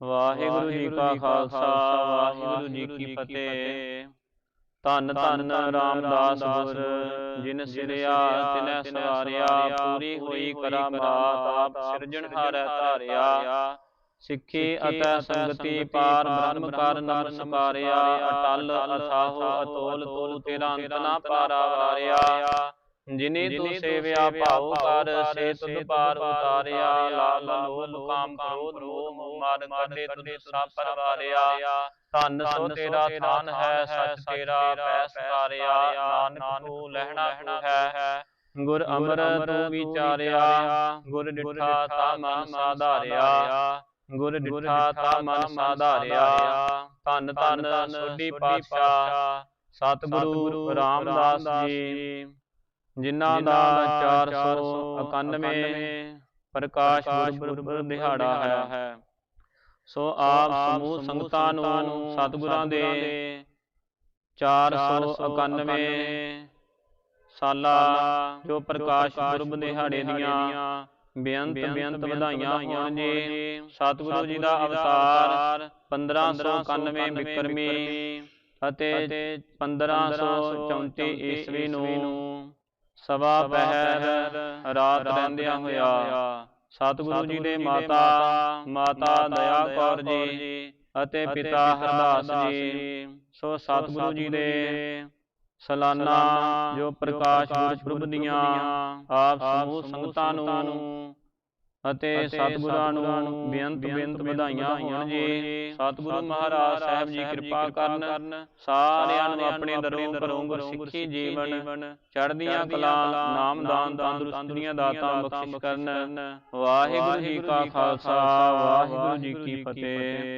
ਵਾਹਿਗੁਰੂ ਜੀ ਕਾ ਖਾਲਸਾ ਵਾਹਿਗੁਰੂ ਜੀ ਕੀ ਫਤਿਹ। ਧੰਨ ਧੰਨ ਰਾਮਦਾਸ ਗੁਰ ਜਿਨ ਸਿਰਿਆ ਤਿਨੈ ਸਵਾਰਿਆ ਪੂਰੀ ਹੋਈ ਕਰਾਮਾਤ ਆਪ ਸਿਰਜਣਹਾਰੈ ਧਾਰਿਆ। ਸਿੱਖੀ ਅਤੈ ਸੰਗਤੀ ਪਾਰ ਬ੍ਰਹਮ ਕਰ ਨਮਸਕਾਰਿਆ ਅਟਲ ਅਥਾਹੁ ਅਤੋਲ ਤੂੰ ਤੇਰਾ ਅੰਤ ਨਾ ਪਾਰਾ ਵਾਰਿਆ ਜਿਨੇ ਤੂੰ ਸੇਵਿਆ ਭਾਉ ਕਰ ਸੇ ਤੁਧ ਪਾਰ ਉਤਾਰਿਆ ਲਾਲ ਲੋਭ ਕਾਮ ਕ੍ਰੋਧ ਮੋਹ ਮਦ ਕੱਢੇ ਤੁਧ ਸਭ ਪਰਵਾਰਿਆ ਧੰਨ ਸੋ ਤੇਰਾ ਥਾਨ ਹੈ ਸਚ ਤੇਰਾ ਪੈ ਸਤਾਰਿਆ ਨਾਨਕ ਤੂੰ ਲਹਿਣਾ ਤੂੰ ਹੈ। ਗੁਰ ਅਮਰ ਤੂੰ ਵਿਚਾਰਿਆ। ਗੁਰ ਡਿਠਾ ਤਾ ਮਨ ਸਾਧਾਰਿਆ। ਗੁਰ ਡਿਠਾ ਤਾ ਮਨ ਸਾਧਾਰਿਆ। ਧੰਨ ਧੰਨ ਸੋਢੀ ਪਾਤਸ਼ਾਹ। ਸਤਿਗੁਰੂ ਰਾਮਦਾਸ ਜੀ। ਜਿਨ੍ਹਾਂ ਦਾ 491 ਪ੍ਰਕਾਸ਼ ਗੁਰਪੁਰਬ ਦਿਹਾੜਾ ਹੈ। ਸੋ ਆਪ ਸਮੂਹ ਸੰਗਤਾਂ ਨੂੰ ਸਤਿਗੁਰਾਂ ਦੇ 491 ਸਾਲਾ ਜੋ ਪ੍ਰਕਾਸ਼ ਗੁਰਬ ਦਿਹਾੜੇ ਦੀਆਂ ਬੇਅੰਤ ਬੇਅੰਤ ਵਧਾਈਆਂ ਹੋਣ ਜੀ ਸਤਿਗੁਰੂ ਜੀ ਦਾ ਅਵਤਾਰ 1591 ਬਿਕਰਮੀ ਅਤੇ 1534 ਈਸਵੀ ਨੂੰ ਸਵਾ ਪਹਿਰ ਰਾਤ ਰਹਿੰਦਿਆਂ ਹੋਇਆ। ਸਤਿਗੁਰੂ ਜੀ ਦੇ ਮਾਤਾ ਮਾਤਾ ਦਇਆ ਕੌਰ ਜੀ ਅਤੇ ਪਿਤਾ ਹਰਦਾਸ ਜੀ। ਸੋ ਸਤਿਗੁਰੂ ਜੀ ਦੇ ਸਾਲਾਨਾ ਜੋ ਪ੍ਰਕਾਸ਼ ਗੁਰਪੁਰਬ ਦੀਆਂ ਆਪ ਸਮੂਹ ਸੰਗਤਾਂ ਨੂੰ ਅਤੇ ਸਤਿਗੁਰਾਂ ਨੂੰ ਬੇਅੰਤ ਬੇਅੰਤ ਵਧਾਈਆਂ ਹੋਣ ਜੀ। ਸਤਿਗੁਰੂ ਮਹਾਰਾਜ ਸਾਹਿਬ ਜੀ ਕਿਰਪਾ ਕਰਨ। ਸਾਰਿਆਂ ਨੂੰ ਆਪਣੇ ਦਰੋਂ ਘਰੋਂ ਗੁਰਸਿੱਖੀ ਜੀਵਨ। ਚੜ੍ਹਦੀਆਂ ਕਲਾ ਨਾਮ ਦਾਨ ਤੰਦਰੁਸਤੀਆਂ ਦਾਤਾਂ ਬਖਸ਼ਿਸ਼ ਕਰਨ। ਵਾਹਿਗੁਰੂ ਜੀ ਕਾ ਖਾਲਸਾ ਵਾਹਿਗੁਰੂ ਜੀ ਕੀ ਫਤਿਹ।